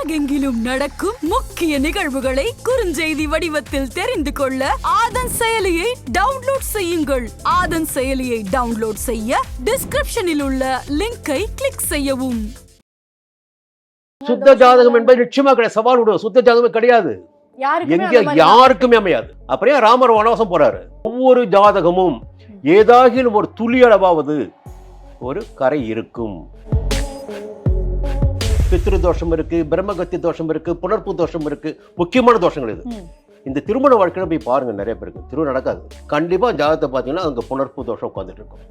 உலகெங்கிலும் நடக்கும் முக்கிய நிகழ்வுகளை குறுஞ்செய்தி வடிவத்தில் தெரிந்து கொள்ள ஆதன் செயலியை டவுன்லோட் செய்யுங்கள். ஆதன் செயலியை டவுன்லோட் செய்ய டிஸ்கிரிப்ஷனில் உள்ள லிங்கை கிளிக் செய்யவும். சுத்த ஜாதகம் என்பது நிச்சயமா கிடையாது. சவால் விடுவோம் சுத்த ஜாதகமே கிடையாது. யாருக்குமே எங்க யாருக்குமே அமையாது. ஏன் ராமர் வனவாசம் போறாரு. ஒவ்வொரு ஜாதகமும் ஏதாகிலும் ஒரு துளி அளவாவது ஒரு கரை இருக்கும். பித்ரு தோஷம் இருக்கு பிரம்மகத்தி தோஷம் இருக்கு புனர்ப்பு தோஷம் இருக்கு முக்கியமான தோஷங்கள் இது. இந்த திருமண வாழ்க்கையில போய் பாருங்க நிறைய பேருக்கு திருமணம் நடக்காது கண்டிப்பா ஜாதகத்தை பார்த்தீங்கன்னா அங்க புனர்ப்பு தோஷம் உட்காந்துட்டு இருக்கும்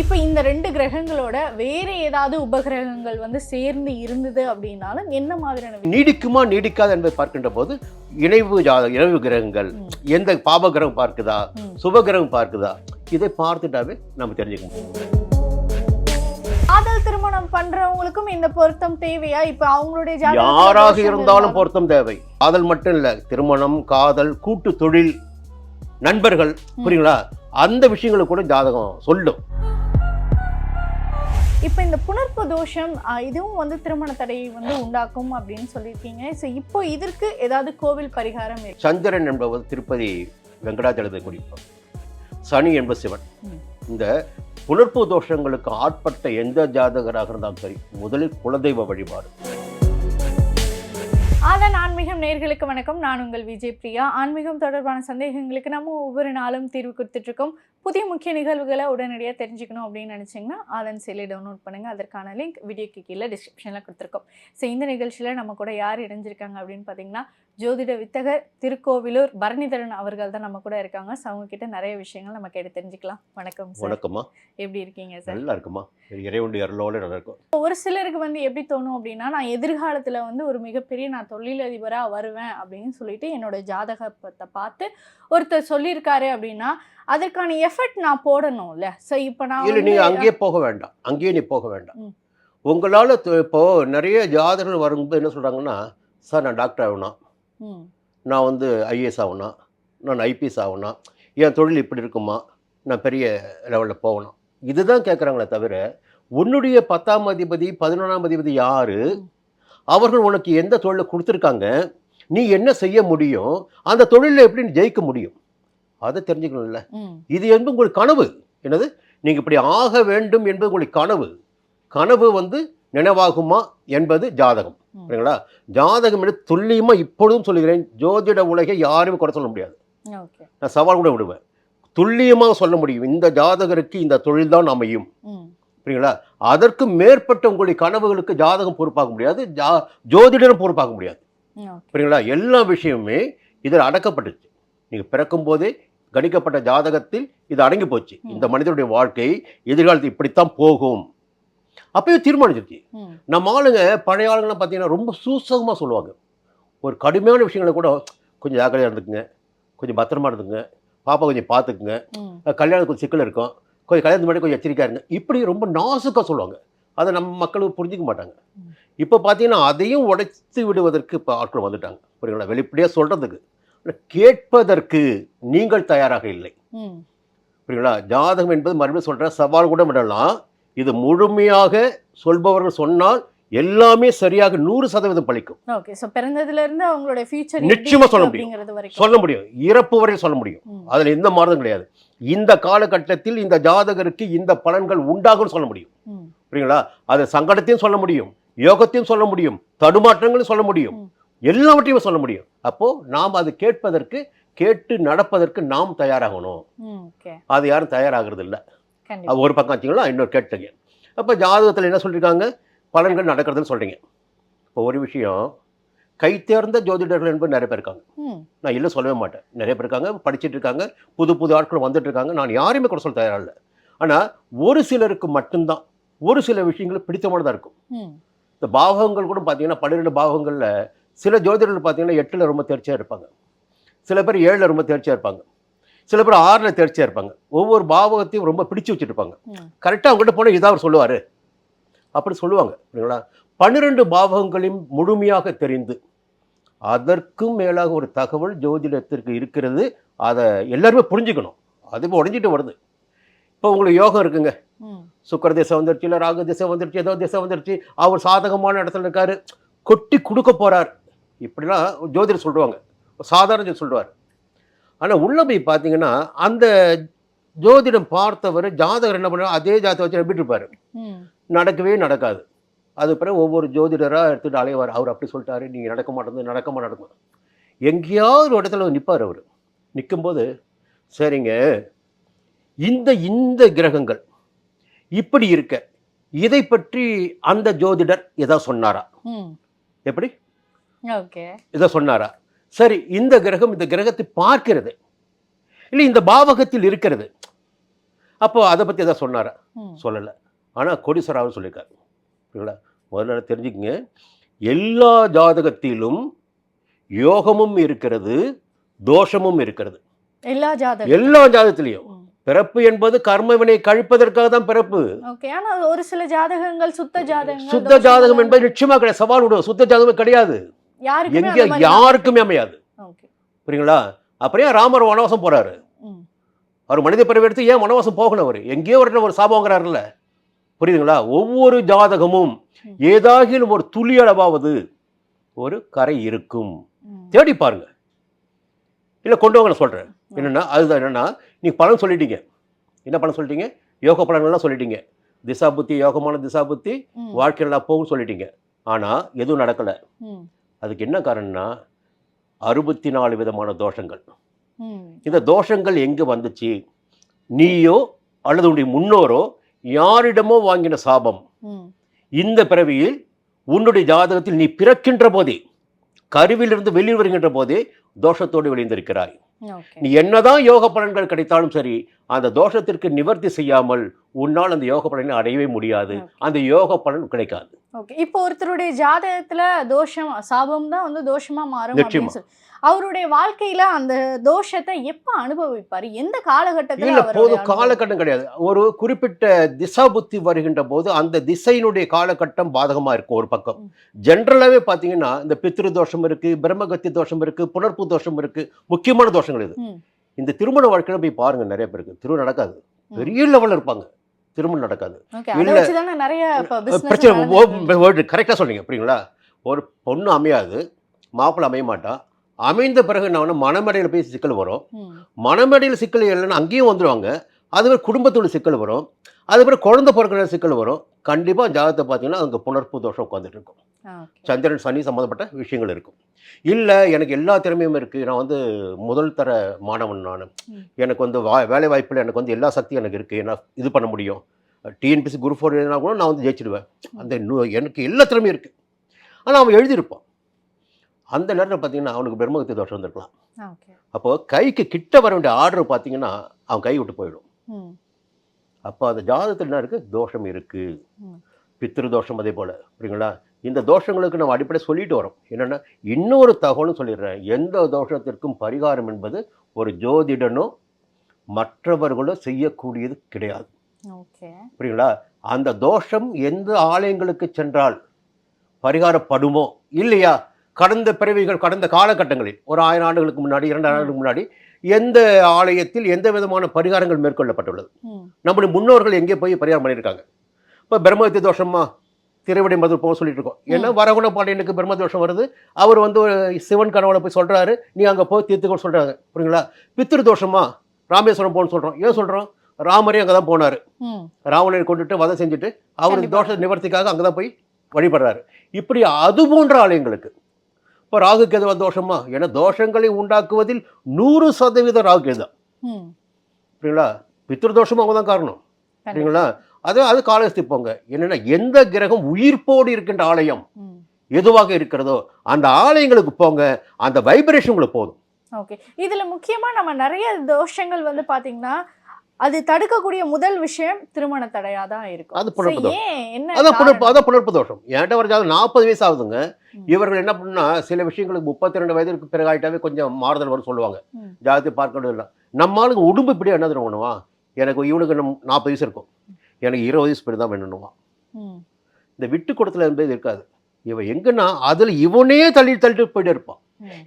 இப்ப இந்த ரெண்டு கிரகங்களோட வேற ஏதாவது உபகிரகங்கள் வந்து சேர்ந்து இருந்தது அப்படின்னாலும் என்ன மாதிரியான நீடிக்குமா நீடிக்காது என்பதை பார்க்கின்ற போது இணைவு ஜாத இணைவு கிரகங்கள். எந்த பாப கிரகம் பார்க்குதா. சுப கிரகம் பார்க்குதா இதை பார்த்துட்டாவே நம்ம தெரிஞ்சுக்க முடியும் திருமணம் பண்றவங்களுக்கும் இந்த பொருத்தம் தேவையா? இப்ப அவங்களுடைய யாராக இருந்தாலும் பொருத்தம் தேவை. காதல் மட்டும் இல்ல திருமணம் காதல் கூட்டு தொழில் நண்பர்கள் புரியுங்களா? அந்த விஷயங்களை கூட ஜாதகம் சொல்லும். இப்ப இந்த புணர்ப்பு தோஷம் இதுவும் வந்து திருமண தடையை வந்து உண்டாக்கும் அப்படின்னு சொல்லியிருக்கீங்க. ஸோ இப்போ இதற்கு ஏதாவது கோவில் பரிகாரம் சந்திரன் என்பவர் திருப்பதி வெங்கடாச்சலத்தை குறிப்பார் சனி என்பது சிவன். இந்த புணர்ப்பு தோஷங்களுக்கு ஆட்பட்ட எந்த ஜாதகராக இருந்தாலும் சரி முதலில் குலதெய்வ வழிபாடு. ஆதன் ஆன்மீகம் நேர்களுக்கு வணக்கம். நான் உங்கள் விஜய் பிரியா. ஆன்மீகம் தொடர்பான சந்தேகங்களுக்கு நம்ம ஒவ்வொரு நாளும் தீர்வு கொடுத்துட்டு இருக்கோம் புதிய முக்கிய நிகழ்வுகளை உடனடியாக தெரிஞ்சுக்கணும் அப்படின்னு நினச்சிங்கன்னா ஆதன் செயலி டவுன்லோட் பண்ணுங்கள் அதற்கான லிங்க் வீடியோக்கு கீழே டிஸ்கிரிப்ஷனில் கொடுத்துருக்கோம். ஸோ இந்த நிகழ்ச்சியில் நம்ம கூட யார் இணைஞ்சிருக்காங்க அப்படின்னு பார்த்தீங்கன்னா ஜோதிட வித்தகர் திருக்கோவிலூர் பரணிதரன் அவர்கள் தான் நம்ம கூட இருக்காங்க. ஸோ அவங்க கிட்ட நிறைய விஷயங்கள் நம்ம கேட்டு தெரிஞ்சுக்கலாம். வணக்கம் வணக்கம்மா. எப்படி இருக்கீங்க சார் நல்லா இருக்குமா இறைவண்டி நல்லா இருக்கும் ஒரு சிலருக்கு வந்து எப்படி தோணும் அப்படின்னா நான் எதிர்காலத்தில் வந்து ஒரு மிகப்பெரிய நான் தொழிலதிபராக வருவேன் அப்படின்னு சொல்லிட்டு என்னோட ஜாதகத்தை பார்த்து ஒருத்தர் சொல்லியிருக்காரு அப்படின்னா அதற்கான எஃபர்ட் நான் போடணும்ல. ஸோ இப்போ நான் இல்லை நீங்க அங்கேயே போக வேண்டாம். அங்கேயே நீ போக வேண்டாம். உங்களால து- இப்போ நிறைய ஜாதகர்கள் வரும்போது என்ன சொல்றாங்கன்னா சார் நான் டாக்டர் ஆகணும். நான் வந்து ஐஏஎஸ் ஆகணும். நான் ஐபிஎஸ் ஆகணும். என் தொழில் இப்படி இருக்குமா? நான் பெரிய லெவலில் போகணும். இதுதான் கேட்குறாங்களே தவிர உன்னுடைய பத்தாம் அதிபதி பதினொன்றாம் அதிபதி யாரு? அவர்கள் உனக்கு எந்த தொழிலை கொடுத்துருக்காங்க நீ என்ன செய்ய முடியும் அந்த தொழிலில் எப்படி ஜெயிக்க முடியும்? அதை தெரிஞ்சுக்கணும்ல. இது என்பது உங்களுக்கு கனவு. என்னது? நீங்கள் இப்படி ஆக வேண்டும் என்பது உங்களுக்கு கனவு. கனவு வந்து நினைவாகுமா என்பது ஜாதகம். சரிங்களா ஜாதகம் என்று துல்லியமாக இப்பொழுதும் சொல்லுகிறேன். ஜோதிட உலகை யாருமே குறை சொல்ல முடியாது. நான் சவால் கூட விடுவேன். துல்லியமாக சொல்ல முடியும். இந்த ஜாதகருக்கு இந்த தொழில் தான் அமையும். ம், சரிங்களா அதற்கு மேற்பட்ட உங்களுடைய கனவுகளுக்கு ஜாதகம் பொறுப்பாக முடியாது ஜா ஜோதிடரும் பொறுப்பாக முடியாது. சரிங்களா எல்லா விஷயமுமே இதில் அடக்கப்பட்டுச்சு. நீங்கள் பிறக்கும் போதே கணிக்கப்பட்ட ஜாதகத்தில் இது அடங்கி போச்சு. இந்த மனிதனுடைய வாழ்க்கை எதிர்காலத்தில் இப்படித்தான் போகும். அப்பயே தீர்மானிச்சிருச்சு. நம்ம ஆளுங்க பழைய ஆளுங்கலாம் பார்த்தீங்கன்னா ரொம்ப சூசகமாக சொல்லுவாங்க. ஒரு கடுமையான விஷயங்களை கூட கொஞ்சம் ஜாக்கிரதையாக இருந்துக்குங்க. கொஞ்சம் பத்திரமா இருந்துக்குங்க. பாப்பா கொஞ்சம் பார்த்துக்குங்க. கொஞ்சம் சிக்கல் இருக்கும். கொஞ்சம் கல்யாணத்துக்கு முன்னாடி கொஞ்சம் எச்சரிக்கையாக இருங்க. இப்படி ரொம்ப நாசுக்காக சொல்லுவாங்க. அதை நம்ம மக்களுக்கு புரிஞ்சிக்க மாட்டாங்க. இப்போ பார்த்தீங்கன்னா அதையும் உடைத்து விடுவதற்கு இப்போ ஆட்கள் வந்துட்டாங்க. புரியுங்களா வெளிப்படையாக சொல்கிறதுக்கு கேட்பதற்கு நீங்கள் தயாராக இல்லை. புரியுங்களா ஜாதகம் என்பது மறுபடியும் சொல்கிறேன் சவால் கூட விடலாம். இது முழுமையாக சொல்பவர்கள் சொன்னால் எல்லாமே சரியாக நூறு சதவீதம் பலிக்கும் ஓகே. ஸோ பிறந்ததுல இருந்து அவங்களோட ஃபியூச்சர் நிச்சயமா சொல்ல முடியும். சொல்ல முடியும். இறப்பு வரை சொல்ல முடியும். அதில் எந்த மாறுதலும் கிடையாது. இந்த காலகட்டத்தில் இந்த ஜாதகருக்கு இந்த பலன்கள் உண்டாகும்னு சொல்ல முடியும். புரியுங்களா அது சங்கடத்தையும் சொல்ல முடியும் யோகத்தையும் சொல்ல முடியும் தடுமாற்றங்களும் சொல்ல முடியும். எல்லாவற்றையும் சொல்ல முடியும். அப்போ நாம் அது கேட்பதற்கு கேட்டு நடப்பதற்கு நாம் தயாராகணும். அது யாரும் தயாராகிறது இல்லை. அது ஒரு பக்கம் வச்சிங்களா இன்னொரு கேட்டுங்க அப்போ ஜாதகத்தில் என்ன சொல்லியிருக்காங்க பலன்கள் நடக்கிறதுன்னு சொல்கிறீங்க இப்போ ஒரு விஷயம் கை தேர்ந்த ஜோதிடர்கள் என்பது நிறைய பேர் இருக்காங்க. நான் இல்லை சொல்லவே மாட்டேன். நிறைய பேர் இருக்காங்க படிச்சிட்டு இருக்காங்க புது புது ஆட்கள் வந்துட்டு இருக்காங்க. நான் யாரையுமே கூட சொல்ல தயாரா இல்லை. ஆனால் ஒரு சிலருக்கு மட்டும்தான் ஒரு சில விஷயங்கள் பிடித்தமானதாக இருக்கும். இந்த பாவகங்கள் கூட பார்த்தீங்கன்னா பன்னிரெண்டு பாவகங்களில் சில ஜோதிடர்கள் பார்த்தீங்கன்னா எட்டில் ரொம்ப தேர்ச்சியாக இருப்பாங்க. சில பேர் ஏழில் ரொம்ப தேர்ச்சியாக இருப்பாங்க. சில பேர் ஆறில் தேர்ச்சியாக இருப்பாங்க. ஒவ்வொரு பாவகத்தையும் ரொம்ப பிடிச்சு வச்சுருப்பாங்க கரெக்டாக அவங்ககிட்ட போனால் இதாக அவர் சொல்லுவார். அப்படி சொல்லுவாங்க. சரிங்களா பன்னிரெண்டு பாவகங்களையும் முழுமையாக தெரிந்து அதற்கும் மேலாக ஒரு தகவல் ஜோதிடத்திற்கு இருக்கிறது. அதை எல்லாருமே புரிஞ்சுக்கணும். அது இப்போ உடஞ்சிட்டு வருது. இப்போ உங்களுக்கு யோகம் இருக்குங்க. சுக்கர திசை வந்துருச்சு இல்லை ராகு திசை வந்துருச்சு ஏதோ திசை வந்துருச்சு அவர் சாதகமான இடத்துல இருக்காரு கொட்டி கொடுக்க போறார். இப்படிலாம் ஜோதிடர் சொல்லுவாங்க. சாதாரண சொல்லுவார். ஆனால் உள்ள போய் பார்த்தீங்கன்னா அந்த ஜோதிடம் பார்த்தவர் ஜாதகர் என்ன பண்ணுவார் அதே ஜாதகத்தை வச்சு நம்பிட்டு இருப்பார். நடக்கவே நடக்காது. அது பிறகு ஒவ்வொரு ஜோதிடராக எடுத்துகிட்டு அலைவார். அவர் அப்படி சொல்லிட்டாரு நீங்கள் நடக்க மாட்டேங்குது நடக்க மாட்டேங்குது. எங்கேயாவது ஒரு இடத்துல நிற்பார் அவர். நிற்கும்போது சரிங்க இந்த இந்த கிரகங்கள் இப்படி இருக்க இதை பற்றி அந்த ஜோதிடர் எதா சொன்னாரா? எப்படி? ஓகே. இதை சொன்னாரா? சரி இந்த கிரகம் இந்த கிரகத்தை பார்க்கிறது. இல்லை இந்த பாவகத்தில் இருக்கிறது. அப்போ அதை பற்றி எதாவது சொன்னாரா? சொல்லலை. ஆனால் கோடீஸ்வராவும் சொல்லியிருக்காரு. சரிங்களா முதல்ல தெரிஞ்சுக்கங்க. எல்லா ஜாதகத்திலும் யோகமும் இருக்கிறது தோஷமும் இருக்கிறது. எல்லா ஜாதகம் எல்லா ஜாதகத்திலையும். பிறப்பு என்பது கர்மவினை கழிப்பதற்காக தான் பிறப்பு. ஒரு சில ஜாதகங்கள் சுத்த ஜாதகங்கள் சுத்த ஜாதகம் என்பது நிச்சயமா கிடையாது. சவால் விடும் சுத்த ஜாதகமே கிடையாது. எங்க யாருக்குமே அமையாது. புரியுங்களா? அப்புறம் ராமர் வனவாசம் போறாரு? அவர் மனித பிறவி எடுத்து ஏன் வனவாசம் போகணும் அவர்? எங்கேயோ ஒரு சாபம் வாங்குறாருல்ல. புரியுதுங்களா? ஒவ்வொரு ஜாதகமும். ஏதாகிலும் ஒரு துளி அளவாவது ஒரு கரை இருக்கும். தேடி பாருங்க. இல்லை கொண்டு வாங்க நான் சொல்கிறேன் என்னென்னா அதுதான் என்னென்னா நீங்கள் பலன் சொல்லிட்டீங்க. என்ன பலன் சொல்லிட்டீங்க? யோக பலன்கள்லாம் சொல்லிட்டீங்க. திசா புத்தி யோகமான திசா புத்தி வாழ்க்கையில் நான் போகும் சொல்லிட்டீங்க. ஆனால் எதுவும் நடக்கலை. அதுக்கு என்ன காரணம்னா அறுபத்தி நாலு விதமான தோஷங்கள். இந்த தோஷங்கள் எங்கே வந்துச்சு? நீயோ அல்லது உன்னுடைய முன்னோரோ யாரிடமோ வாங்கின சாபம். இந்த பிறவியில் உன்னுடைய ஜாதகத்தில் நீ பிறக்கின்ற போதே கருவிலிருந்து வெளியில் வருகின்ற போதே தோஷத்தோடு விளைந்திருக்கிறாய். நீ என்னதான் யோக பலன்கள் கிடைத்தாலும் சரி அந்த தோஷத்திற்கு நிவர்த்தி செய்யாமல் உன்னால் அந்த யோக பலனை அடையவே முடியாது. அந்த யோக பலன் கிடைக்காது. ஓகே. இப்போ ஒருத்தருடைய ஜாதகத்துல தோஷம் சாபம் தான் வந்து தோஷமா மாறும் அவருடைய வாழ்க்கையில அந்த தோஷத்தை எப்ப அனுபவிப்பாரு எந்த காலகட்டத்துல அனுபவம்? காலகட்டம் கிடையாது ஒரு குறிப்பிட்ட திசா புத்தி வருகின்ற போது அந்த திசையினுடைய காலகட்டம் பாதகமா இருக்கும் ஒரு பக்கம். ஜென்ரலாவே பாத்தீங்கன்னா இந்த பித்ரு தோஷம் இருக்கு பிரம்மகத்தி தோஷம் இருக்கு புனர்ப்பு தோஷம் இருக்கு முக்கியமான தோஷங்கள் இது. இந்த திருமண வாழ்க்கையில போய் பாருங்க நிறைய பேருக்கு திருமணம் நடக்காது. பெரிய லெவல்ல இருப்பாங்க திருமணம் நடக்காது பிரச்சனை. கரெக்டாக சொன்னீங்க புரியுங்களா ஒரு பொண்ணு அமையாது மாப்பிள்ளை அமைய மாட்டான் அமைந்த பிறகு நான் வந்து மணமேடையில் போய் சிக்கல் வரும். ம். மணமேடையில் சிக்கல் இல்லைன்னா அங்கேயும் வந்துடுவாங்க அதுவே குடும்பத்தோட சிக்கல் வரும். அதுக்கப்புறம் குழந்தை பிறக்கிற சிக்கல் வரும். கண்டிப்பாக ஜாதகத்தை பார்த்தீங்கன்னா அங்கே புணர்ப்பு தோஷம் உட்காந்துட்டு இருக்கும். சந்திரன் சனி சம்மந்தப்பட்ட விஷயங்கள் இருக்கும். இல்லை எனக்கு எல்லா திறமையும் இருக்குது நான் வந்து முதல் தர மாணவன் நான். எனக்கு வந்து வா வேலை வாய்ப்பில் எனக்கு வந்து எல்லா சக்தியும் எனக்கு இருக்குது நான் இது பண்ண முடியும்? டிஎன்பிசி குரூப் ஃபோர் எழுதினா கூட நான் வந்து ஜெயிச்சிடுவேன். அந்த எனக்கு எல்லா திறமையும் இருக்குது ஆனால் அவன் எழுதியிருப்பான். அந்த நேரத்தில் பார்த்தீங்கன்னா அவனுக்கு பிரம்மகத்தி தோஷம் வந்திருக்கலாம். அப்போது கைக்கு கிட்ட வர வேண்டிய ஆர்டர் பார்த்தீங்கன்னா அவன் கை விட்டு போயிடும். அப்போ அந்த ஜாதகத்தில் என்ன இருக்குது தோஷம் இருக்குது. பித்திரு தோஷம் அதே போல். புரியுங்களா இந்த தோஷங்களுக்கு நம்ம அடிப்படை சொல்லிட்டு வரோம். என்னென்னா இன்னொரு தகவலும் சொல்லிடுறேன். எந்த தோஷத்திற்கும் பரிகாரம் என்பது ஒரு ஜோதிடனோ மற்றவர்களோ செய்யக்கூடியது கிடையாது. புரியுங்களா அந்த தோஷம் எந்த ஆலயங்களுக்கு சென்றால் பரிகாரப்படுமோ? இல்லையா? கடந்த பிறவிகள் கடந்த காலகட்டங்களில் ஒரு ஆயிரம் ஆண்டுகளுக்கு முன்னாடி இரண்டு ஆண்டுகளுக்கு முன்னாடி எந்த ஆலயத்தில் எந்த விதமான பரிகாரங்கள் மேற்கொள்ளப்பட்டுள்ளது. நம்முடைய முன்னோர்கள் எங்கே போய் பரிகாரம் பண்ணியிருக்காங்க? இப்போ பிரம்மஹத்தி தோஷமா திருவிடை மதுரை போக சொல்லிட்டு இருக்கோம். ஏன்னா வரகுண பாண்டியனுக்கு பிரம்ம தோஷம் வருது? அவர் வந்து ஒரு சிவன் கனவுல போய் சொல்றாரு நீ அங்கே போய் தீர்த்துக்கோ சொல்றாங்க புரியுங்களா? பித்திரு தோஷமா ராமேஸ்வரம் போகணும்னு சொல்றோம். ஏன் சொல்றோம்? ராமரே அங்கே தான் போனார். ராவணனை கொண்டுட்டு வதை செஞ்சுட்டு அவருக்கு. தோஷ நிவர்த்திக்காக அங்கே தான் போய் வழிபடுறாரு. இப்படி அது போன்ற ஆலயங்களுக்கு இப்போ ராகு கேதுவ தோஷமா? ஏன்னா தோஷங்களை உண்டாக்குவதில் நூறு சதவீதம் ராகு கேது தான். சரிங்களா பித்ரு தோஷமும் அவங்க தான் காரணம். சரிங்களா அது அது காலஸ்தி போங்க என்னன்னா எந்த கிரகம் உயிர்ப்போடு இருக்கின்ற ஆலயம். எதுவாக இருக்கிறதோ அந்த ஆலயங்களுக்கு போங்க அந்த வைப்ரேஷன் உங்களுக்கு போதும். ஓகே இதுல முக்கியமா நம்ம நிறைய தோஷங்கள் வந்து பாத்தீங்கன்னா அது தடுக்கக்கூடிய முதல் விஷயம் திருமண தடையா தான் இருக்கும். அது புணர்ப்பு அதான் புணர்ப்பு? அதான் புணர்ப்பு தோஷம் என்கிட்ட ஒரு ஜாதகம் நாற்பது வயசு ஆகுதுங்க. இவர்கள் என்ன பண்ணா சில விஷயங்களுக்கு முப்பத்தி ரெண்டு வயதுக்கு பிறகு ஆயிட்டாவே கொஞ்சம் மாறுதல் வரும் சொல்லுவாங்க. ஜாதகத்தை பார்க்கணும் இல்லை. நம்ம ஆளுங்க உடம்பு இப்படி என்ன பண்ணுவான் எனக்கு இவனுக்கு நாற்பது வயசு இருக்கும். எனக்கு இருபது வயசு பேர் தான் வேணும்னுவான். இந்த விட்டு கொடுத்தல என்பது இருக்காது. இவன் எங்கன்னா அதில் இவனே தள்ளி தள்ளிட்டு போயிட்டே இருப்பான்.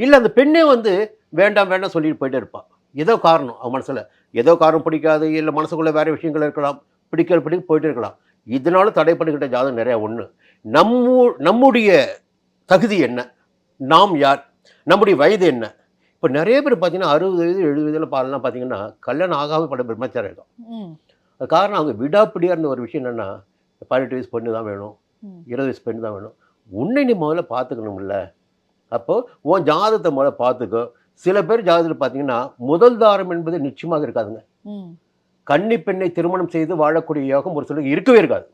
இல்லை அந்த பெண்ணே வந்து வேண்டாம் வேண்டாம் சொல்லிட்டு போயிட்டே இருப்பான் ஏதோ காரணம் அவன் மனசில். ஏதோ காரணம் பிடிக்காது இல்லை மனசுக்குள்ளே வேறு விஷயங்கள் இருக்கலாம் பிடிக்கல் பிடிக்க போயிட்டு இருக்கலாம் இதனால தடைப்பட்டுக்கிட்ட ஜாதகம் நிறையா ஒன்று நம்ம நம்முடைய தகுதி என்ன? நாம் யார்? நம்முடைய வயது என்ன? இப்போ நிறைய பேர் பார்த்தீங்கன்னா அறுபது வயது எழுபது வயதில் பாருலாம் பார்த்தீங்கன்னா கல்யாணம் ஆகாமல் பட பிரம்மச்சாரம் இருக்கும் அது காரணம் அவங்க விடாப்பிடியாக இருந்த ஒரு விஷயம் என்னென்னா பதினெட்டு வயசு பெண்ணு தான் வேணும். இருபது வயசு பெண்ணு தான் வேணும். உன்னை நீ முதல்ல பார்த்துக்கணும்ல. அப்போது உன் ஜாதகத்தை முதல்ல பார்த்துக்கோ. சில பேர் ஜாதகத்தில் பார்த்தீங்கன்னா முதல் தாரம் என்பது நிச்சயமாக இருக்காதுங்க. கன்னி பெண்ணை திருமணம் செய்து வாழக்கூடிய யோகம் ஒரு சிலருக்கு இருக்கவே இருக்காது.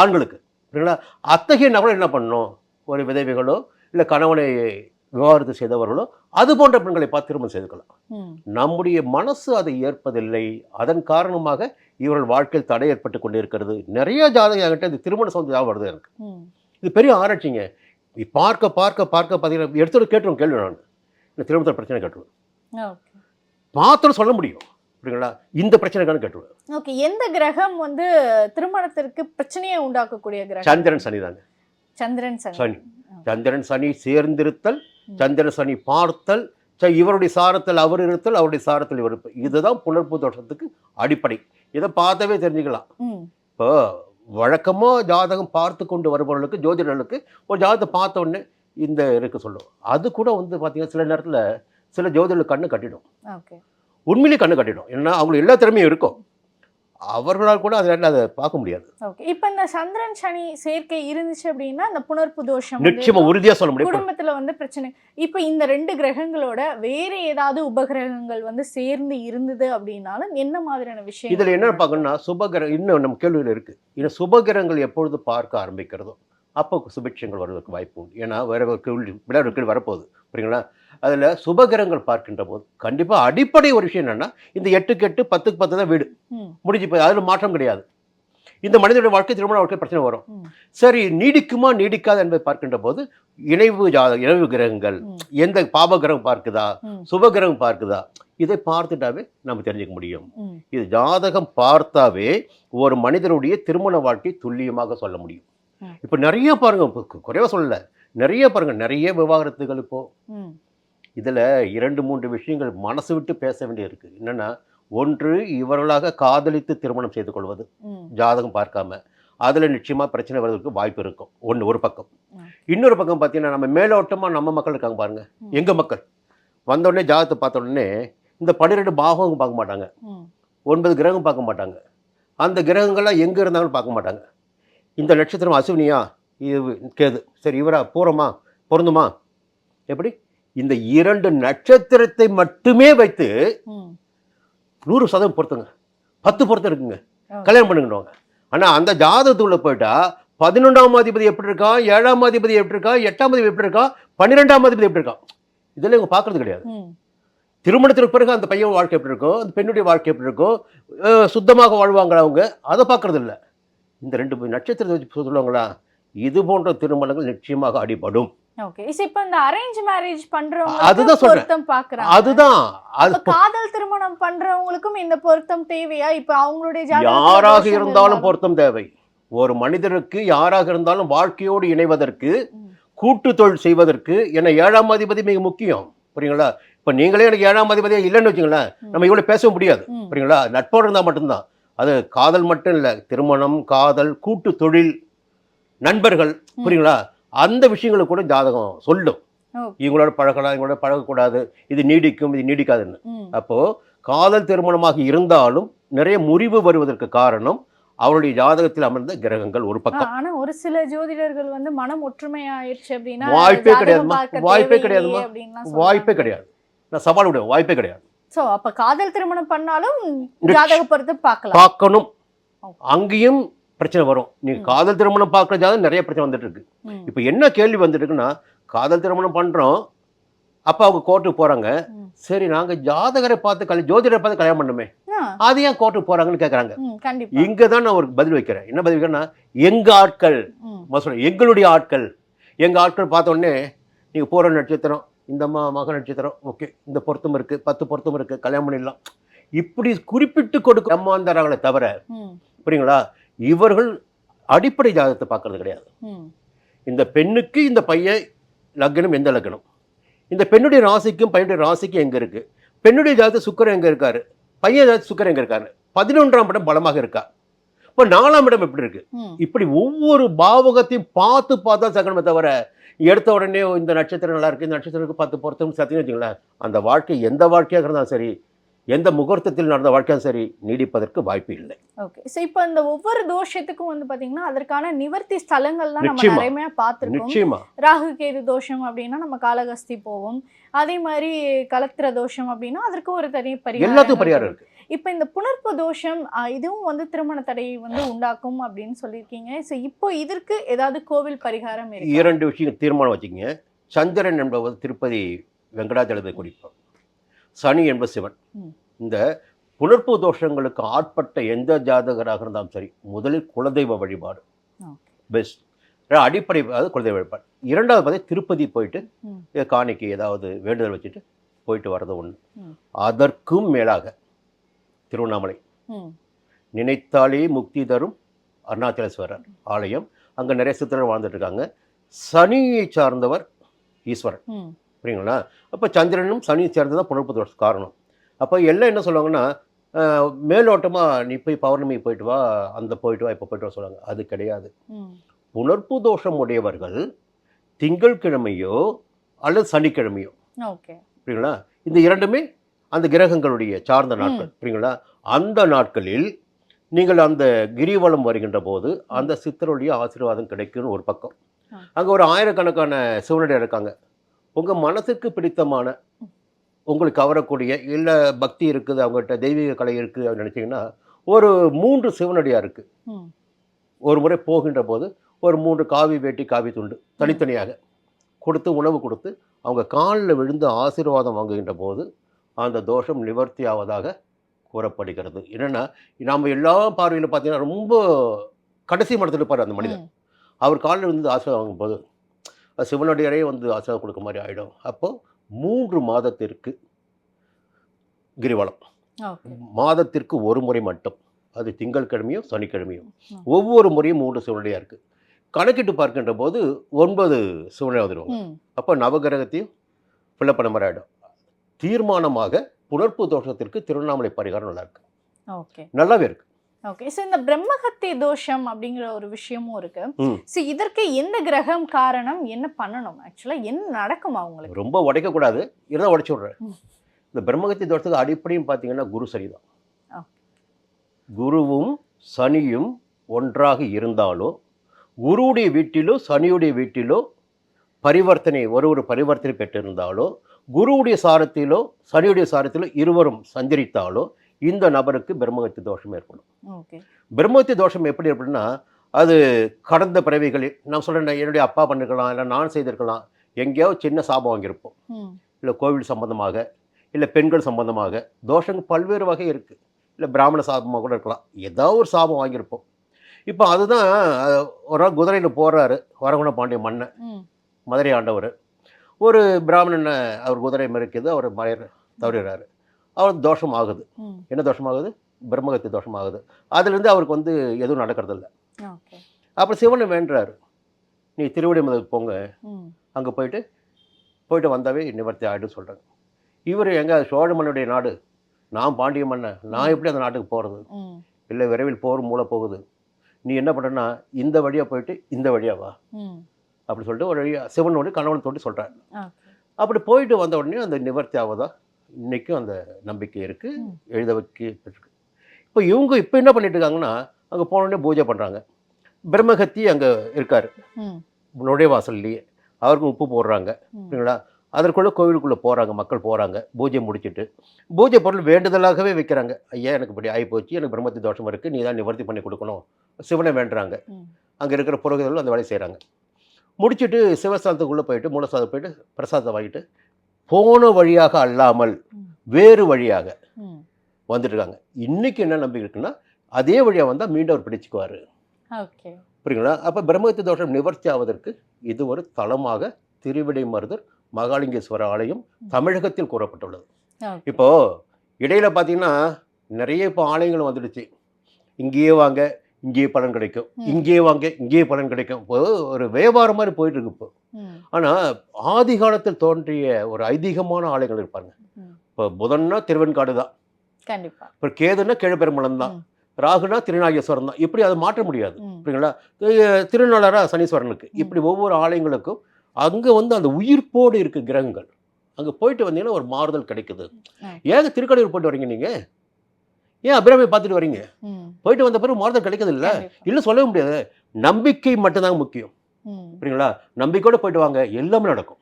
ஆண்களுக்கு. சரிங்களா அத்தகைய நபர்கள் என்ன பண்ணணும்? ஒரு விதவைகளோ இல்லை கணவனை விவாகரத்து செய்தவர்களோ அது போன்ற பெண்களை பார்த்து திருமணம் செய்துக்கலாம். நம்முடைய மனசு அதை ஏற்பதில்லை. அதன் காரணமாக இவர்கள் வாழ்க்கையில் தடை ஏற்பட்டு கொண்டு இருக்கிறது நிறைய ஜாதகம் என்கிட்ட இந்த திருமண சொந்த ஜாபம் வருது எனக்கு. இது பெரிய ஆராய்ச்சிங்க. பார்க்க பார்க்க பார்க்க பார்த்தீங்கன்னா எடுத்துட்டு கேட்டுருவோம் கேள்வி நான். இந்த திருமணத்தில் பிரச்சனை கேட்டுருவேன் ஓகே. மாத்திரம் சொல்ல முடியும். சரிங்களா இந்த பிரச்சனைக்கான கேட்டுருவேன் ஓகே எந்த கிரகம் வந்து திருமணத்திற்கு பிரச்சனையை உண்டாக்கக்கூடிய கிரகம்? சந்திரன் சனி தாங்க. சந்திரன் சனி. சனி. சந்திரன் சனி சேர்ந்திருத்தல். சந்திரன் சனி பார்த்தல் இவருடைய சாரத்தில் அவர் இருத்தல் அவருடைய சாரத்தில் இவர் இருப்பது இதுதான் புலர்ப்பு தோஷத்துக்கு அடிப்படை. இதை பார்த்தவே தெரிஞ்சுக்கலாம். இப்போ வழக்கமாக ஜாதகம் பார்த்து கொண்டு வருபவர்களுக்கு ஜோதிடர்களுக்கு ஒரு ஜாதகத்தை பார்த்த உடனே இந்த இருக்கு சொல்லும். அது கூட வந்து பார்த்தீங்கன்னா சில நேரத்தில் சில ஜோதிடர்கள் கண்ணு கட்டிடும். ஓகே. உண்மையிலேயே கண்ணு கட்டிடும். ஏன்னா அவங்களுக்கு எல்லா திறமையும் இருக்கும். அவர்களால் கூட அதில் அதை பார்க்க முடியாது. ஓகே. இப்போ இந்த சந்திரன் சனி சேர்க்கை இருந்துச்சு அப்படின்னா இந்த புனர்ப்பு தோஷம் வந்து நிச்சயமா உறுதியாக சொல்ல முடியும். குடும்பத்துல வந்து பிரச்சனை. இப்போ இந்த ரெண்டு கிரகங்களோட வேற ஏதாவது உபகிரகங்கள் வந்து சேர்ந்து இருந்தது அப்படின்னாலும் என்ன மாதிரியான விஷயம் இதில் என்ன பார்க்கணும்னா சுபகிரகம் இன்னும் நம்ம கேள்வியில் இருக்குது இன்னும் சுபகிரகங்கள் எப்பொழுது பார்க்க ஆரம்பிக்கிறதோ அப்போ சுபிட்சங்கள் வருவதற்கு வாய்ப்பு உண்டு. ஏன்னா வேற கேள்வி வரப்போகுது. புரியுங்களா? அதில் சுபகிரகங்கள் பார்க்கின்ற போது கண்டிப்பாக அடிப்படை ஒரு விஷயம் என்னன்னா இந்த எட்டுக்கு எட்டு பத்துக்கு பத்து தான் வீடு. முடிஞ்சு போய் அதில் மாற்றம் கிடையாது. இந்த மனிதனுடைய வாழ்க்கை திருமண வாழ்க்கை பிரச்சனை வரும். சரி நீடிக்குமா நீடிக்காது என்பதை பார்க்கின்ற போது இணைவு ஜாத இணைவு கிரகங்கள் எந்த பாப கிரகம் பார்க்குதா சுப கிரகம் பார்க்குதா இதை பார்த்துட்டாவே நம்ம தெரிஞ்சுக்க முடியும். இது ஜாதகம் பார்த்தாவே ஒரு மனிதனுடைய திருமண வாழ்க்கை துல்லியமாக சொல்ல முடியும். இப்போ நிறைய பாருங்க இப்போ கு- குறைவா சொல்லல. நிறைய பாருங்க நிறைய விவாகரத்துகள் இப்போ. ம், இதில் இரண்டு மூன்று விஷயங்கள் மனசு விட்டு பேச வேண்டியிருக்கு. என்னன்னா ஒன்று இவர்களாக காதலித்து திருமணம் செய்து கொள்வது. ஜாதகம் பார்க்காம. அதில் நிச்சயமாக பிரச்சனை வர்றதுக்கு வாய்ப்பு இருக்கும். ஒன்று ஒரு பக்கம். இன்னொரு பக்கம் பார்த்தீங்கன்னா நம்ம மேலோட்டமாக நம்ம மக்கள் இருக்காங்க பாருங்க. ம். எங்கள் மக்கள்? வந்த உடனே ஜாதகத்தை பார்த்த உடனே இந்த பன்னிரெண்டு பாகம் பார்க்க மாட்டாங்க. ஒன்பது கிரகம் பார்க்க மாட்டாங்க. அந்த கிரகங்கள்லாம் எங்கே இருந்தாலும் பார்க்க மாட்டாங்க. இந்த நட்சத்திரம் அசுவினியா? இது கேது. சரி இவரா பூரமா பொருந்துமா? எப்படி? இந்த இரண்டு நட்சத்திரத்தை மட்டுமே வைத்து. நூறு சதவீதம் பொறுத்துங்க பத்து பொருத்தம் இருக்குங்க. கல்யாணம் பண்ணுங்கன்னுவாங்க ஆனால் அந்த ஜாதகத்துக்குள்ள போயிட்டா பதினொன்றாம் அதிபதி எப்படி இருக்கான் ஏழாம் அதிபதி எப்படி இருக்கான் எட்டாம் அதிபதி எப்படி இருக்கான் பன்னிரெண்டாம் அதிபதி எப்படி இருக்கான் இதெல்லாம் இவங்க பார்க்கறது கிடையாது. திருமணத்திற்கு பிறகு அந்த பையன் வாழ்க்கை எப்படி இருக்கும் அந்த பெண்ணுடைய வாழ்க்கை எப்படி இருக்கும் சுத்தமாக வாழ்வாங்களா அவங்க? அதை பார்க்கறது இல்ல இந்த ரெண்டு நட்சத்திரத்தை வச்சு சொல்லுவாங்களா இது போன்ற திருமணங்கள் நிச்சயமாக அடிபடும். ஓகே இஸ் இப்போ இந்த அரேஞ்ச் மேரேஜ் பண்றவங்க அதுதான் சொல்றேன். அதுதான். காதல் திருமணம் பண்றவங்களுக்கும் இந்த பொருத்தம் தேவையா? இப்ப அவங்களுடைய யாராக இருந்தாலும். பொருத்தம் தேவை. ஒரு மனிதருக்கு யாராக இருந்தாலும் வாழ்க்கையோடு இணைவதற்கு. கூட்டு தொழில் செய்வதற்கு என ஏழாம் அதிபதி மிக முக்கியம். புரியுங்களா இப்போ நீங்களே எனக்கு ஏழாம் அதிபதியா இல்லைன்னு வச்சுங்களேன் நம்ம இவ்வளோ பேச முடியாது. புரியுங்களா நட்போடு இருந்தால் மட்டும்தான். அது காதல் மட்டும் இல்லை திருமணம் காதல் கூட்டு தொழில் நண்பர்கள் புரியுங்களா? அந்த விஷயங்களை கூட ஜாதகம் சொல்லும். இவங்களோட பழகலாம் இவங்களோட பழகக்கூடாது இது நீடிக்கும் இது நீடிக்காதுன்னு. ம், அப்போ காதல் திருமணமாக இருந்தாலும் நிறைய முறிவு வருவதற்கு காரணம் அவருடைய ஜாதகத்தில் அமர்ந்த கிரகங்கள் ஒரு பக்கம். ஆனா ஒரு சில ஜோதிடர்கள் வந்து மனம் ஒற்றுமை ஆயிடுச்சு அப்படின்னா வாய்ப்பே. பார்க்க வாய்ப்பே. அப்படின்லாம் வாய்ப்பே. கிடையாது. நான் சவால் விடுவேன். வாய்ப்பே கிடையாது. சோ அப்ப காதல் திருமணம் பண்ணாலும் ஜாதக பொருத்தம் பார்க்கலாம். பார்க்கணும். அங்கேயும் பிரச்சனை வரும். நீங்க ம். காதல் திருமணம் பார்க்குற ஜாதகம் நிறைய பிரச்சனை வந்துட்டு இருக்கு இப்போ என்ன கேள்வி வந்துட்டு இருக்குன்னா காதல் திருமணம் பண்றோம் அப்போ அவங்க கோர்ட்டுக்கு போறாங்க. ம். சரி நாங்க ஜாதகரை பார்த்து கல்யாணம் ஜோதிடரை பார்த்து கல்யாணம் பண்ணுமே அது ஏன் கோர்ட்டுக்கு போறாங்கன்னு கேட்குறாங்க இங்கே தான் நான் ஒரு பதில் வைக்கிறேன். என்ன பதில் வைக்கிறேன்னா எங்க ஆட்கள் சொல்றேன், எங்களுடைய ஆட்கள். எங்க ஆட்கள் பார்த்த உடனே நீங்க போற நட்சத்திரம் இந்த மா மக நட்சத்திரம். ஓகே இந்த பொருத்தம் இருக்கு பத்து பொருத்தம் இருக்கு கல்யாணம் பண்ணிடலாம். இப்படி குறிப்பிட்டு கொடுக்க ஏமாந்தாராங்களே தவிர புரியுங்களா? இவர்கள் அடிப்படை ஜாதகத்தை பார்க்கறது கிடையாது. இந்த பெண்ணுக்கு இந்த பையன் லக்னம் எந்த லக்னம்? இந்த பெண்ணுடைய ராசிக்கும் பையனுடைய ராசிக்கும் எங்க இருக்கு? பெண்ணுடைய ஜாதகத்தை சுக்கரன் எங்க இருக்காரு? பையன் ஏதாவது சுக்கரன் எங்க இருக்காரு? பதினொன்றாம் இடம் பலமாக இருக்கா? இப்போ நாலாம் இடம் எப்படி இருக்கு. இப்படி ஒவ்வொரு பாவகத்தையும் பார்த்து பார்த்தா சகனமே தவிர எடுத்த உடனே இந்த நட்சத்திரம் நல்லா இருக்கு இந்த நட்சத்திரத்துக்கு பத்து பொருத்தம் சத்தியம் வச்சுங்களேன் அந்த வாழ்க்கை எந்த வாழ்க்கையாக இருந்தாலும் சரி எந்த முகூர்த்தத்தில் நடந்த வாழ்க்கையும் சரி நீடிப்பதற்கு வாய்ப்பு இல்லை. ஓகே. ஸோ இப்போ இந்த ஒவ்வொரு தோஷத்துக்கும் வந்து பாத்தீங்கன்னா அதற்கான நிவர்த்தி ஸ்தலங்கள் தான் நம்ம. நிறைய பார்த்துருக்கோம் நிச்சயமா. ராகு கேது தோஷம் அப்படின்னா நம்ம காலகஸ்தி போவோம். அதே மாதிரி கலத்திர தோஷம் அப்படின்னா அதற்கு ஒரு தனி பரிகாரம் எல்லாத்துக்கும் பரிகாரம் இருக்கு. இப்போ இந்த புணர்ப்பு தோஷம் இதுவும் வந்து திருமண தடையை வந்து உண்டாக்கும் அப்படின்னு சொல்லியிருக்கீங்க. ஸோ இப்போ இதற்கு ஏதாவது கோவில் பரிகாரம் இரண்டு விஷயம் தீர்மானம் வச்சுக்கங்க. சந்திரன் என்பவர் திருப்பதி வெங்கடாஜலபதி குறிப்பார். சனி என்பது சிவன். இந்த புணர்ப்பு தோஷங்களுக்கு ஆட்பட்ட எந்த ஜாதகராக இருந்தாலும் சரி முதலில் குலதெய்வ வழிபாடு. பெஸ்ட். அடிப்படை அதாவது குலதெய்வ வழிபாடு. இரண்டாவது பார்த்தா திருப்பதி போயிட்டு காணிக்கை ஏதாவது வேண்டுதல் வச்சுட்டு போயிட்டு வர்றது ஒன்று. அதற்கும் மேலாக திருவண்ணாமலை. நினைத்தாலே முக்தி தரும் அருணாச்சலேஸ்வரர் ஆலயம். அங்கே நிறைய சித்தர்கள் வாழ்ந்துட்டு இருக்காங்க சனியை சார்ந்தவர் ஈஸ்வரன். புரியுங்களா? அப்போ சந்திரனும் சனி சேர்ந்து தான் புனர்ப்பு தோஷ காரணம். அப்போ எல்லாம் என்ன சொல்லுவாங்கன்னா மேலோட்டமாக நீ போய் பௌர்ணமி போயிட்டு வா அந்த போயிட்டு வா இப்போ போயிட்டு வா சொல்லுவாங்க. அது கிடையாது. ம். புணர்ப்பு தோஷம் உடையவர்கள் திங்கட்கிழமையோ அல்லது சனிக்கிழமையோ. ஓகே. புரியுங்களா? இந்த இரண்டுமே அந்த கிரகங்களுடைய சார்ந்த நாட்கள் புரியுங்களா? அந்த நாட்களில் நீங்கள் அந்த கிரிவலம் வருகின்ற போது அந்த சித்தருடைய ஆசீர்வாதம் கிடைக்கும்னு ஒரு பக்கம். அங்கே ஒரு ஆயிரக்கணக்கான சிவனடியார் இருக்காங்க. உங்கள் மனசுக்கு பிடித்தமான உங்களுக்கு கவரக்கூடிய இல்லை பக்தி இருக்குது அவங்ககிட்ட தெய்வீக கலை இருக்குது அப்படின்னு நினச்சிங்கன்னா ஒரு மூன்று சிவனடியார் இருக்குது ஒரு முறை போகின்ற போது ஒரு மூன்று காவி வேட்டி காவி துண்டு தனித்தனியாக கொடுத்து உணவு கொடுத்து அவங்க காலில் விழுந்து ஆசீர்வாதம் வாங்குகின்ற போது அந்த தோஷம் நிவர்த்தி ஆவதாக கூறப்படுகிறது. என்னென்னா நாம் எல்லா பார்வையில் பார்த்தீங்கன்னா ரொம்ப கடைசி மடத்தில் இருப்பார் அந்த மனிதன். அவர் காலில் விழுந்து ஆசீர்வாதம் வாங்கும்போது சிவனடியாரே வந்து ஆசீர்வாதம் கொடுக்க மாதிரி ஆகிடும் அப்போது மூன்று மாதத்திற்கு கிரிவலம். மாதத்திற்கு ஒரு முறை மட்டும். அது திங்கட்கிழமையோ சனிக்கிழமையோ ம். ஒவ்வொரு முறையும் மூன்று சிவனடியாக இருக்குது கணக்கிட்டு பார்க்கின்ற போது ஒன்பது சிவனை வந்துடுவாங்க அப்போ நவகிரகத்தையும் ஃபில்லப் பண்ண மாதிரி ஆகிடும் தீர்மானமாக புணர்ப்பு தோஷத்திற்கு திருவண்ணாமலை பரிகாரம் நல்லா இருக்கு. ஓகே. நல்லாவே இருக்கு. ஓகே. ஸோ இந்த பிரம்மஹத்தி தோஷம் அப்படிங்கிற ஒரு விஷயமும் இருக்கு. ஸோ இதற்கு எந்த கிரகம் காரணம்? என்ன பண்ணணும்? ஆக்சுவலா என்ன நடக்கும் அவங்களுக்கு ரொம்ப உடைக்கக்கூடாது. இருந்தால் உடைச்சு விட்றேன். இந்த பிரம்மகத்தி தோஷத்துக்கு அடிப்படையும் பார்த்தீங்கன்னா குரு சரிதான். குருவும் சனியும் ஒன்றாக இருந்தாலோ குருவுடைய வீட்டிலோ சனியுடைய வீட்டிலோ பரிவர்த்தனை ஒரு ஒரு பரிவர்த்தனை பெற்றிருந்தாலோ குருவுடைய சாரத்திலோ சனியுடைய சாரத்திலோ இருவரும் சஞ்சரித்தாலோ இந்த நபருக்கு பிரம்மகத்தி தோஷம் ஏற்படும். ஓகே. பிரம்மத்தி தோஷம் எப்படி அப்படின்னா அது கடந்த பிறவிகளில் நான் சொல்கிறேன் என்னுடைய அப்பா பண்ணிருக்கலாம் இல்லை நான் செய்திருக்கலாம் எங்கேயாவது சின்ன சாபம் வாங்கியிருப்போம். இல்லை கோவில் சம்பந்தமாக இல்லை பெண்கள் சம்பந்தமாக தோஷங்கள் பல்வேறு வகை இருக்குது இல்லை பிராமண சாபமாக கூட இருக்கலாம் ஏதாவது ஒரு சாபம் வாங்கியிருப்போம். இப்போ அதுதான் ஒரு நாள் குதிரையில் போகிறாரு வரகுண பாண்டிய மன்னன் மதுரை ஆண்டவர். ஒரு பிராமணன் அவர் குதிரை மறுக்குது அவர் மறைய தவறுகிறாரு அவர் தோஷம் ஆகுது என்ன தோஷம் ஆகுது பிரம்மகத்தி தோஷம் ஆகுது அதுலேருந்து அவருக்கு வந்து எதுவும் நடக்கிறதில்ல. அப்புறம் சிவனை வேண்டுறாரு. நீ திருவடி போங்க. அங்கே போயிட்டு போயிட்டு வந்தாவே நிவர்த்தி ஆகிடும் சொல்கிறாங்க இவர் எங்க சோழ மன்னுடைய நாடு. நான் பாண்டிய மன்னன். நான் எப்படி அந்த நாட்டுக்கு போகிறது இல்லை விரைவில் போர் மூளை போகுது. நீ என்ன பண்ணுறன்னா இந்த வழியாக போயிட்டு இந்த வழியா வா. ம் அப்படி சொல்லிட்டு ஒரு சிவனோடு கணவன் தோண்டி சொல்கிறார் அப்படி போயிட்டு வந்த உடனே அந்த நிவர்த்தி ஆவதா? இன்றைக்கும் அந்த நம்பிக்கை இருக்குது. எழுத வைக்கப்பட்டிருக்கு இப்போ இவங்க இப்போ என்ன பண்ணிட்டு இருக்காங்கன்னா அங்கே போன உடனே பூஜை பண்ணுறாங்க பிரம்மகத்தி அங்கே இருக்கார். நுழைவாசல்லையே. அவருக்கும் உப்பு போடுறாங்க. சரிங்களா அதற்குள்ளே கோவிலுக்குள்ளே போகிறாங்க மக்கள் போகிறாங்க பூஜை முடிச்சிட்டு. பூஜை பொருள் வேண்டுதலாகவே வைக்கிறாங்க. ஐயா எனக்கு இப்படி ஆகி போச்சு எனக்கு பிரம்மத்தி தோஷம் இருக்குது நீ தான் நிவர்த்தி பண்ணி கொடுக்கணும். சிவனை வேண்டுறாங்க. அங்கே இருக்கிற புரோகிதர்கள் அந்த வேலையை செய்கிறாங்க முடிச்சிட்டு சிவஸ்தானத்துக்குள்ளே போயிட்டு மூலஸ்தானத்துக்கு போயிட்டு பிரசாதத்தை வாங்கிட்டு போன வழியாக அல்லாமல். வேறு வழியாக ம். வந்துட்டு இருக்காங்க இன்னைக்கு என்ன நம்பிக்கை இருக்குன்னா அதே வழியாக வந்தால் மீண்டும் அவர் பிடிச்சுக்குவார். ஓகே. புரியுங்களா அப்போ பிரம்மகத்தி தோஷம் நிவர்த்தி ஆவதற்கு இது ஒரு தலமாக திருவிடை மருதர் மகாலிங்கேஸ்வர ஆலயம் தமிழகத்தில் கூறப்பட்டுள்ளது. ஓகே. இப்போ இடையில பார்த்தீங்கன்னா நிறைய இப்போ ஆலயங்கள் வந்துடுச்சு. இங்கேயே வாங்க இங்கேயே பலன் கிடைக்கும். இங்கேயே வாங்க இங்கேயே பலன் கிடைக்கும். இப்போ ஒரு வியாபாரம் மாதிரி போயிட்டு இருக்கு இப்போ. ஆனால் ஆதி காலத்தில் தோன்றிய ஒரு ஐதீகமான ஆலயங்கள் இருப்பாங்க. இப்போ புதன்னா திருவெண்காடு தான். கண்டிப்பா. இப்போ கேதுன்னா கிழப்பெருமலம் தான். ராகுனா திருநாகேஸ்வரம் தான். இப்படி அதை மாற்ற முடியாது. ம். புரியுங்களா தி- திருநள்ளாரா சனீஸ்வரனுக்கு. இப்படி ஒவ்வொரு ஆலயங்களுக்கும் அங்கே வந்து அந்த உயிர்ப்போடு இருக்கு கிரகங்கள். அங்கே போயிட்டு வந்தீங்கன்னா ஒரு மாறுதல் கிடைக்குது. ஏங்க திருக்கடையூர் போயிட்டு வரீங்க நீங்கள் ஏன் அபிராமி பார்த்துட்டு வரீங்க. போயிட்டு வந்த பிறகு மாறுதல் கிடைக்குது இல்லை. இல்லை சொல்லவே முடியாது. நம்பிக்கை மட்டும்தாங்க முக்கியம். புரியுங்களா நம்பிக்கையோட போயிட்டு வாங்க. எல்லாமே நடக்கும்.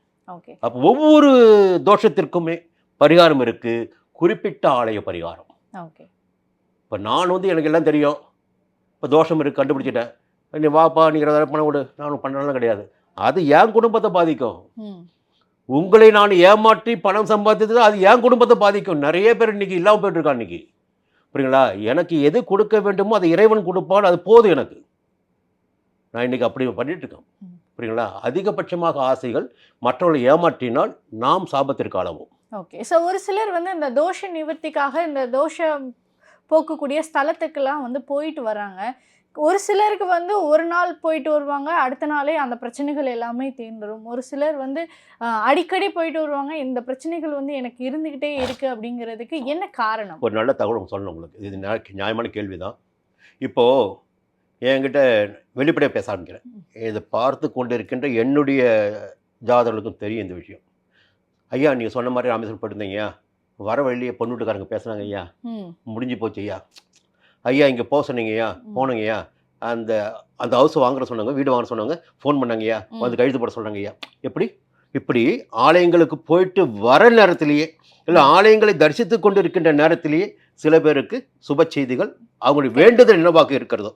அப்போ ஒவ்வொரு தோஷத்திற்குமே பரிகாரம் இருக்கு. குறிப்பிட்ட ஆலய பரிகாரம். இப்போ நான் வந்து எனக்கு எல்லாம் தெரியும். இப்போ தோஷம் இருக்கு கண்டுபிடிச்சிட்டேன். நீ வாப்பா நீ இருபதாயிரம் பணம் கொடு. நானும் பண்ணலாம் கிடையாது. அது என் குடும்பத்தை பாதிக்கும். உங்களை நான் ஏமாற்றி பணம் சம்பாதித்தது அது என் குடும்பத்தை பாதிக்கும். நிறைய பேர் இன்னைக்கு இல்லாமல் போயிட்டு இருக்கான் இன்னைக்கு. புரியுங்களா எனக்கு எது கொடுக்க வேண்டுமோ அது இறைவன் கொடுப்பான் அது போதும் எனக்கு. நான் இன்னைக்கு அப்படி பண்ணிட்டு இருக்கேன். ம். புரியுங்களா அதிகபட்சமாக ஆசைகள் மற்றவர்களை ஏமாற்றினால் நாம் சாபத்திற்கு ஆளாவோம். ஓகே. ஸோ ஒரு சிலர் வந்து இந்த தோஷ நிவர்த்திக்காக இந்த தோஷம் போக்கக்கூடிய ஸ்தலத்துக்கெல்லாம் வந்து போயிட்டு வராங்க. ஒரு சிலருக்கு வந்து ஒரு நாள் போயிட்டு வருவாங்க அடுத்த நாளே அந்த பிரச்சனைகள் எல்லாமே தீர்ந்துடும் ஒரு சிலர் வந்து அடிக்கடி போயிட்டு வருவாங்க இந்த பிரச்சனைகள் வந்து எனக்கு இருந்துக்கிட்டே இருக்கு அப்படிங்கிறதுக்கு என்ன காரணம்? ஒரு நல்ல தகவல் சொல்லணும் உங்களுக்கு. இது நியா- நியாயமான கேள்வி தான் இப்போது என்கிட்ட வெளிப்படையாக பேச ஆரம்பிக்கிறேன். இதை பார்த்து கொண்டு இருக்கின்ற என்னுடைய ஜாதகர்களுக்கும் தெரியும் இந்த விஷயம். ஐயா நீங்கள் சொன்ன மாதிரி ராமேஸ்வரம் போயிருந்தீங்க வர வழியே பொண்ணு வீட்டுக்காரங்க பேசுனாங்க ஐயா. முடிஞ்சு போச்சு ஐயா. ஐயா இங்கே போக சொன்னீங்கய்யா. போனங்கய்யா. அந்த அந்த ஹவுஸ் வாங்குற சொன்னாங்க வீடு வாங்க சொன்னாங்க ஃபோன் பண்ணாங்கய்யா. வந்து கழுத்து போட சொல்கிறாங்க ஐயா எப்படி? இப்படி ஆலயங்களுக்கு போயிட்டு வர நேரத்திலேயே இல்லை ஆலயங்களை தரிசித்து கொண்டு இருக்கின்ற நேரத்திலேயே சில பேருக்கு சுப செய்திகள் அவங்களுடைய வேண்டுதல் என்னவாக இருக்கிறதோ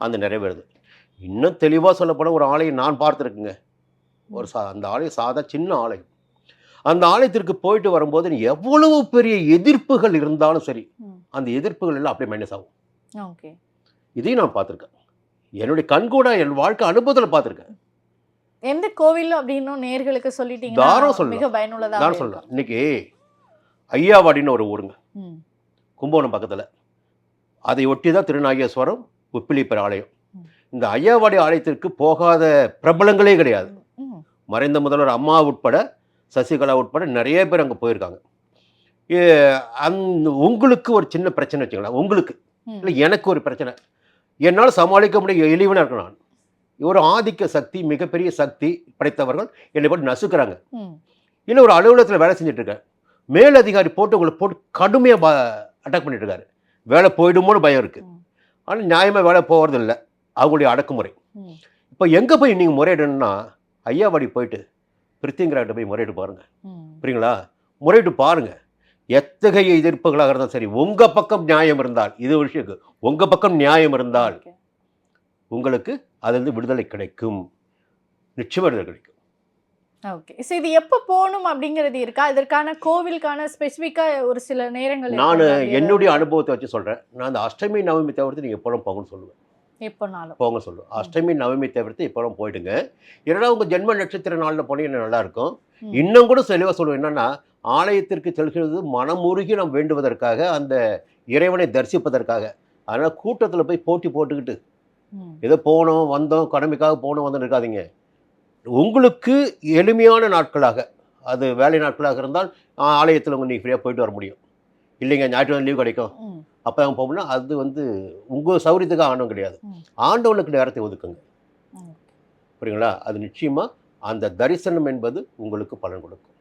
அந்த நிறைவேறுது. இன்னும் தெளிவாக சொல்லப்போனால் ஒரு ஆலயம் நான் பார்த்துருக்குங்க. ஒரு சா அந்த ஆலயம் சாதா சின்ன ஆலயம். அந்த ஆலயத்திற்கு போயிட்டு வரும்போது எவ்வளவு பெரிய எதிர்ப்புகள் இருந்தாலும் சரி. அந்த எதிர்ப்புகள் எல்லாம் அப்படியே மைனஸ் ஆகும். ஓகே. இதையும் நான் பார்த்துருக்கேன். என்னுடைய கண்கூட என் வாழ்க்கை அனுபவத்தில் பார்த்துருக்கேன். எந்த கோவில் அப்படின்னு நேர்களுக்கு தாராளம் சொல்லிட்டீங்கன்னா சொல்லலாம். மிக பயனுள்ளதாக நான் சொல்கிறேன் இன்னைக்கு ஐயாவாடின்னு ஒரு ஊருங்க. கும்பகோணம் பக்கத்தில். அதை ஒட்டி தான் திருநாகேஸ்வரம் உப்பிலிப்பர் ஆலயம். இந்த ஐயாவாடி ஆலயத்திற்கு போகாத பிரபலங்களே கிடையாது. மறைந்த முதல்வர் அம்மா உட்பட சசிகலா உட்பட நிறைய பேர் அங்கே போயிருக்காங்க. ஏ, அந்த உங்களுக்கு ஒரு சின்ன பிரச்சனை வச்சுங்களேன் உங்களுக்கு. இல்லை எனக்கு ஒரு பிரச்சனை. என்னால் சமாளிக்க முடிய எளிவனாக இருக்கேன் நான். ஒரு ஆதிக்க சக்தி மிகப்பெரிய சக்தி படைத்தவர்கள் என்னை போட்டு நசுக்கிறாங்க. இல்லை ஒரு அலுவலகத்தில் வேலை செஞ்சுட்டு இருக்கேன் மேல் அதிகாரி போட்டு உங்களை போட்டு கடுமையாக அட்டாக் பண்ணிட்டு இருக்காரு வேலை போயிடுமோன்னு பயம் இருக்குது. ஆனால் நியாயமாக வேலை போகிறது இல்லை அவங்களுடைய அடக்குமுறை. இப்போ எங்கே போய் நீங்கள் முறையிடணும்னா ஐயாவாடி போயிட்டு பிரித்திங்கராட்ட போய் முறையிட்டு பாருங்க. ம். புரியுங்களா? முறையிட்டு பாருங்க. எத்தகைய எதிர்ப்புகளாக இருந்தால் சரி உங்கள் பக்கம் நியாயம் இருந்தால் இது விஷயம் உங்கள் பக்கம் நியாயம் இருந்தால். உங்களுக்கு அதிலிருந்து விடுதலை கிடைக்கும். நிச்சயமாக விடுதலை கிடைக்கும். ஓகே. ஸோ இது எப்போ போகணும் அப்படிங்கிறது இருக்கா? இதற்கான கோவிலுக்கான ஸ்பெசிஃபிக்காக ஒரு சில நேரங்கள் நான்? என்னுடைய அனுபவத்தை வச்சு சொல்கிறேன் நான் அந்த அஷ்டமி நவமி தவிர்த்து நீங்கள் எப்போலாம் போகணும்னு சொல்லுவேன். எப்போனாலும். போங்க சொல்லுவேன். அஷ்டமி நவமி தவிர்த்து எப்போலாம் போயிடுங்க. ஏன்னா உங்கள் ஜென்ம நட்சத்திர நாளில் போனீங்கன்னா நல்லா இருக்கும். ம். இன்னும் கூட தெளிவாக சொல்லுவேன். என்னன்னா ஆலயத்திற்கு செல்கிறது மனமுருகி நாம் வேண்டுவதற்காக அந்த இறைவனை தரிசிப்பதற்காக அதனால் கூட்டத்தில் போய் போட்டி போட்டுக்கிட்டு. ஏதோ போனோம் வந்தோம் கடமைக்காக போனோம் வந்தோம் இருக்காதீங்க உங்களுக்கு எளிமையான நாட்களாக அது வேலை நாட்களாக இருந்தால் ஆலயத்தில் உங்கள் நீங்கள் ஃப்ரீயாக போயிட்டு வர முடியும் இல்லைங்க ஞாயிற்றுக்கிழமை லீவ் கிடைக்கும். அப்போ அவங்க போகணும்னா அது வந்து உங்கள் சௌரியத்துக்கு ஆண்டவன் கிடையாது. ஆண்டவனுக்கு நேரத்தை ஒதுக்குங்க. புரியுங்களா அது நிச்சயமாக அந்த தரிசனம் என்பது உங்களுக்கு பலன் கொடுக்கும்